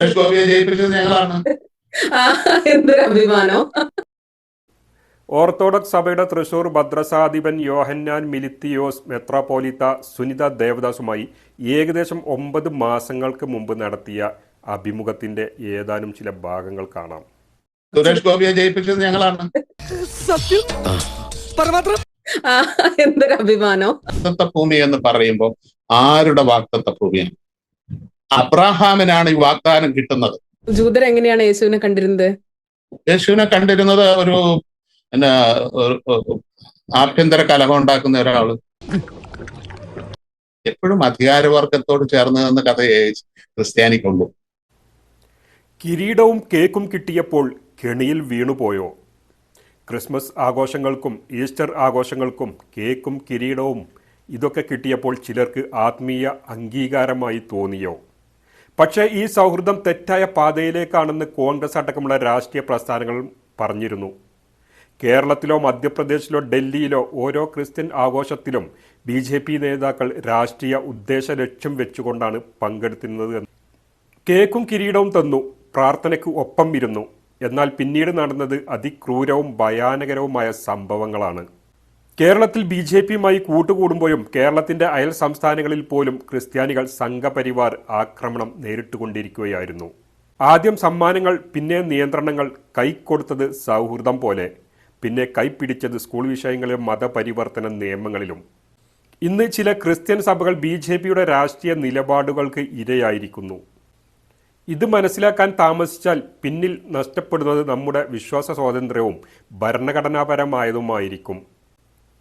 ഗോപിയെ ജയിപ്പിച്ചത് ഞങ്ങളാണ്. ആ, എന്തൊരു അഭിമാനം. ഓർത്തഡോക്സ് സഭയുടെ തൃശൂർ ഭദ്രസാധിപൻ യോഹന്നാൻ മിലിത്തിയോസ് മെത്രാപോലിത്ത സുനിത ദേവദാസുമായി ഏകദേശം ഒമ്പത് മാസങ്ങൾക്ക് മുമ്പ് നടത്തിയ അഭിമുഖത്തിന്റെ ഏതാനും ചില ഭാഗങ്ങൾ കാണാം. സുരേഷ് ഗോപിയെ ജയിപ്പിച്ചത് ഞങ്ങളാണ്. ആ, എന്തൊരു അഭിമാനം. ഭൂമി എന്ന് പറയുമ്പോൾ ആരുടെ വാക്തത്വ ഭൂമിയാണ് അബ്രാഹാമിനാണ് ഈ വാഗ്ദാനം കിട്ടുന്നത്. ജൂതർ എങ്ങനെയാണ് യേശുവിനെ കണ്ടിരുന്നത്? യേശുവിനെ കണ്ടിരുന്നത് ഒരു പിന്നെ ആഭ്യന്തര കലഹം ഉണ്ടാക്കുന്ന ഒരാൾ. എപ്പോഴും അധികാരവർഗത്തോട് ചേർന്ന് നിന്ന് കഥയെ ക്രിസ്ത്യാനിക്കുള്ളൂ കിരീടവും കേക്കും കിട്ടിയപ്പോൾ കെണിയിൽ വീണുപോയോ? ക്രിസ്മസ് ആഘോഷങ്ങൾക്കും ഈസ്റ്റർ ആഘോഷങ്ങൾക്കും കേക്കും കിരീടവും ഇതൊക്കെ കിട്ടിയപ്പോൾ ചിലർക്ക് ആത്മീയ അംഗീകാരമായി തോന്നിയോ? പക്ഷേ ഈ സൗഹൃദം തെറ്റായ പാതയിലേക്കാണെന്ന് കോൺഗ്രസ് അടക്കമുള്ള രാഷ്ട്രീയ പ്രസ്ഥാനങ്ങൾ പറഞ്ഞിരുന്നു. കേരളത്തിലോ മധ്യപ്രദേശിലോ ഡൽഹിയിലോ ഓരോ ക്രിസ്ത്യൻ ആഘോഷത്തിലും ബി ജെ പി നേതാക്കൾ രാഷ്ട്രീയ ഉദ്ദേശ ലക്ഷ്യം വെച്ചുകൊണ്ടാണ് പങ്കെടുത്തിരുന്നത് കേക്കും കിരീടവും തന്നു പ്രാർത്ഥനയ്ക്ക് ഒപ്പം ഇരുന്നു. എന്നാൽ പിന്നീട് നടന്നത് അതിക്രൂരവും ഭയാനകരവുമായ സംഭവങ്ങളാണ്. കേരളത്തിൽ ബി ജെ പിയുമായി കൂട്ടുകൂടുമ്പോഴും കേരളത്തിന്റെ അയൽ സംസ്ഥാനങ്ങളിൽ പോലും ക്രിസ്ത്യാനികൾ സംഘപരിവാർ ആക്രമണം നേരിട്ടുകൊണ്ടിരിക്കുകയായിരുന്നു. ആദ്യം സമ്മാനങ്ങൾ പിന്നെ നിയന്ത്രണങ്ങൾ കൈക്കൊടുത്തത് സൗഹൃദം പോലെ പിന്നെ കൈപ്പിടിച്ചത് സ്കൂൾ വിഷയങ്ങളിലും മതപരിവർത്തന നിയമങ്ങളിലും. ഇന്ന് ചില ക്രിസ്ത്യൻ സഭകൾ ബി ജെ പിയുടെ രാഷ്ട്രീയ നിലപാടുകൾക്ക് ഇരയായിരിക്കുന്നു. ഇത് മനസ്സിലാക്കാൻ താമസിച്ചാൽ പിന്നിൽ നഷ്ടപ്പെടുന്നത് നമ്മുടെ വിശ്വാസ സ്വാതന്ത്ര്യവും ഭരണഘടനാപരമായതുമായിരിക്കും.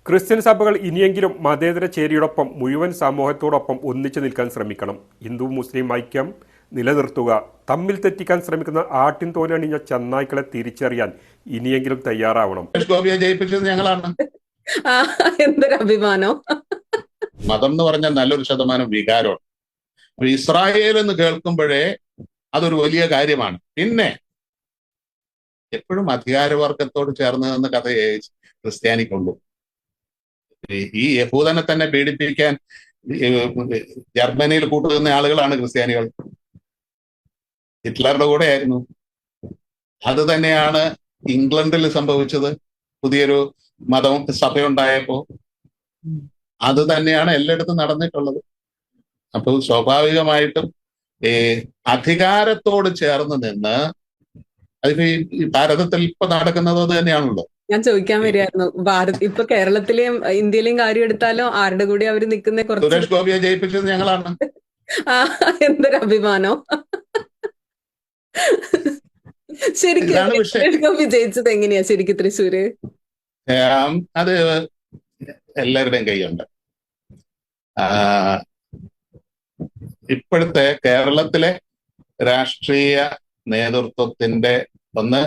ക്രിസ്ത്യൻ സഭകൾ ഇനിയെങ്കിലും മതേതര ചേരിയോടൊപ്പം മുഴുവൻ സമൂഹത്തോടൊപ്പം ഒന്നിച്ചു നിൽക്കാൻ ശ്രമിക്കണം. ഹിന്ദു മുസ്ലിം ഐക്യം നിലനിർത്തുക. തമ്മിൽ തെറ്റിക്കാൻ ശ്രമിക്കുന്ന ആട്ടിൻ തോലണിഞ്ഞ ചെന്നായ്ക്കളെ തിരിച്ചറിയാൻ ഇനിയെങ്കിലും തയ്യാറാവണം. ജയിപ്പിച്ചത് ഞങ്ങളാണ്. എന്തൊരു അഭിമാനം. മതം എന്ന് പറഞ്ഞാൽ നല്ലൊരു ശതമാനം വികാരമാണ്. അപ്പൊ ഇസ്രായേൽ എന്ന് കേൾക്കുമ്പോഴേ അതൊരു വലിയ കാര്യമാണ്. പിന്നെ എപ്പോഴും അധികാരവർഗത്തോട് ചേർന്ന് നിന്ന് കഥയെ ക്രിസ്ത്യാനിക്കുള്ളൂ ഈ- യഹൂദനെ തന്നെ പീഡിപ്പിക്കാൻ ജർമ്മനിയിൽ കൂട്ടുനിന്ന ആളുകളാണ് ക്രിസ്ത്യാനികൾ. ഹിറ്റ്ലറുടെ കൂടെ ആയിരുന്നു. അത് തന്നെയാണ് ഇംഗ്ലണ്ടിൽ സംഭവിച്ചത്. പുതിയൊരു മതം സഭയുണ്ടായപ്പോ അത് തന്നെയാണ് എല്ലായിടത്തും നടന്നിട്ടുള്ളത്. അപ്പൊ സ്വാഭാവികമായിട്ടും ഈ അധികാരത്തോട് ചേർന്ന് നിന്ന് അതിപ്പോ ഈ ഭാരതത്തിൽ ഇപ്പൊ നടക്കുന്നത് അത് തന്നെയാണല്ലോ. ഞാൻ ചോദിക്കാൻ വരികയായിരുന്നു. ഭാരത് ഇപ്പൊ കേരളത്തിലെയും ഇന്ത്യയിലെയും കാര്യം എടുത്താലും? ആരുടെ കൂടി അവർ നിൽക്കുന്ന കുറച്ച്? സുരേഷ് ഗോപിയെ ജയിപ്പിച്ചത് ഞങ്ങളാണ്. ആ, എന്തൊരു അഭിമാനോ. ശരിക്കും വിജയിച്ചത് വിഷയം. സുരേഷ് ഗോപി ജയിച്ചത് എങ്ങനെയാ ശരിക്കും തൃശ്ശൂര്? അത് എല്ലാവരുടെയും കൈയുണ്ട്. ഇപ്പോഴത്തെ കേരളത്തിലെ രാഷ്ട്രീയ നേതൃത്വത്തിന്റെ ഒന്ന്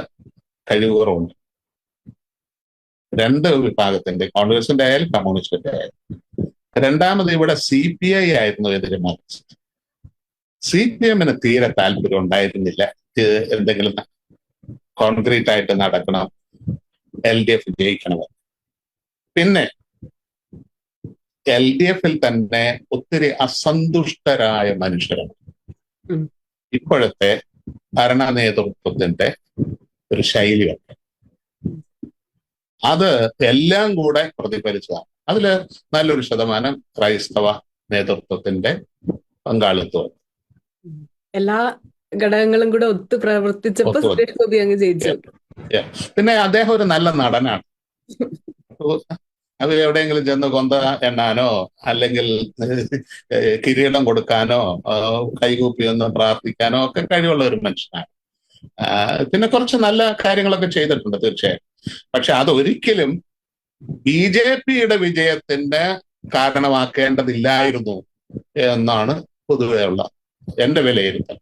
കഴിവുകളുണ്ട് രണ്ട് വിഭാഗത്തിന്റെ കോൺഗ്രസിന്റെ ആയാലും കമ്മ്യൂണിസ്റ്റിന്റെ ആയാലും. രണ്ടാമത് ഇവിടെ സി പി ഐ ആയിരുന്നു എതിരെ മറിച്ചത്. സി പി എമ്മിന് തീരെ താല്പര്യം ഉണ്ടായിരുന്നില്ല. എന്തെങ്കിലും കോൺക്രീറ്റ് ആയിട്ട് നടക്കണം എൽ ഡി എഫ് ജയിക്കണം പിന്നെ എൽ ഡി എഫിൽ തന്നെ ഒത്തിരി അസന്തുഷ്ടരായ മനുഷ്യരാണ്. ഇപ്പോഴത്തെ ഭരണ നേതൃത്വത്തിന്റെ ഒരു ശൈലിയുണ്ട്. അത് എല്ലാം കൂടെ പ്രതിഫലിച്ചതാണ്. അതിൽ നല്ലൊരു ശതമാനം ക്രൈസ്തവ നേതൃത്വത്തിന്റെ പങ്കാളിത്തം എല്ലാ ഘടകങ്ങളും കൂടെ ഒത്തു പ്രവർത്തിച്ചപ്പോൾ അങ്ങ് ജയിച്ചു. പിന്നെ അദ്ദേഹം ഒരു നല്ല നടനാണ്. അത് എവിടെയെങ്കിലും ചെന്ന് കൊന്ത എണ്ണാനോ അല്ലെങ്കിൽ കിരീടം കൊടുക്കാനോ കൈകൂപ്പി ഒന്ന് പ്രാർത്ഥിക്കാനോ ഒക്കെ കഴിവുള്ള ഒരു മനുഷ്യനാണ്. പിന്നെ കുറച്ച് നല്ല കാര്യങ്ങളൊക്കെ ചെയ്തിട്ടുണ്ട് തീർച്ചയായും. പക്ഷെ അതൊരിക്കലും ബി ജെ പിയുടെ വിജയത്തിന്റെ കാരണമാക്കേണ്ടതില്ലായിരുന്നു എന്നാണ് പൊതുവെയുള്ള എന്റെ വിലയിരുത്തൽ.